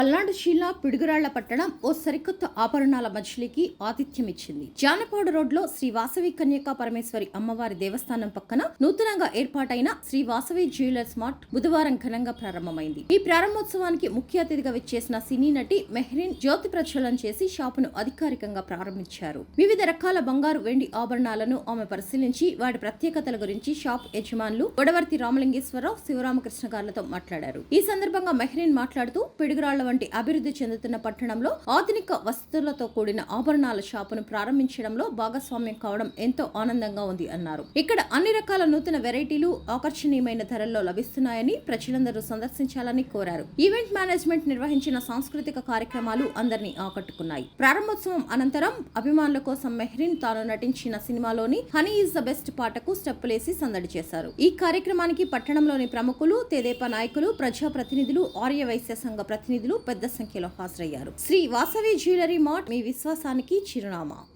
పల్నాడు జిల్లా పిడుగురాళ్ళ పట్టణం ఓ సరికొత్త ఆభరణాల మజిలీకి ఆతిథ్యమిచ్చింది. జానపాడు రోడ్లో శ్రీ వాసవి కన్యకా పరమేశ్వరి అమ్మవారి దేవస్థానం పక్కన నూతనంగా ఏర్పాటైన శ్రీ వాసవి జ్యువెలర్స్ మార్ట్ బుధవారం ఘనంగా ప్రారంభమైంది. ఈ ప్రారంభోత్సవానికి ముఖ్య అతిథిగా విచ్చేసిన సినీ నటి మెహ్రీన్ జ్యోతి ప్రజ్వలన చేసి షాపును అధికారికంగా ప్రారంభించారు. వివిధ రకాల బంగారు వెండి ఆభరణాలను ఆమె పరిశీలించి వాటి ప్రత్యేకతల గురించి షాప్ యజమానులు గొడవర్తి రామలింగేశ్వరరావు శివరామకృష్ణ గారులతో మాట్లాడారు. ఈ సందర్భంగా మెహ్రీన్ మాట్లాడుతూ పిడుగురాళ్ళ వంటి అభివృద్ధి చెందుతున్న పట్టణంలో ఆధునిక వసతులతో కూడిన ఆభరణాల షాపును ప్రారంభించడంలో భాగస్వామ్యం కావడం ఎంతో ఆనందంగా ఉంది అన్నారు. ఇక్కడ అన్ని రకాల నూతన వెరైటీలు ఆకర్షణీయమైన ధరల్లో లభిస్తున్నాయని ప్రజలందరూ సందర్శించాలని కోరారు. ఈవెంట్ మేనేజ్మెంట్ నిర్వహించిన సాంస్కృతిక కార్యక్రమాలు అందరినీ ఆకట్టుకున్నాయి. ప్రారంభోత్సవం అనంతరం అభిమానుల కోసం మెహ్రీన్ తాను నటించిన సినిమాలోని హనీ ఈజ్ ద బెస్ట్ పాటకు స్టెప్పులేసి సందడి చేశారు. ఈ కార్యక్రమానికి పట్టణంలోని ప్రముఖులు తెదేపా నాయకులు ప్రజాప్రతినిధులు ఆర్య వైశ్య సంఘ ప్రతినిధులు పెద్ద సంఖ్యలో హాజరయ్యారు. శ్రీ వాసవి జ్యువెలరీ మార్ట్ మీ విశ్వాసానికి చిరునామా.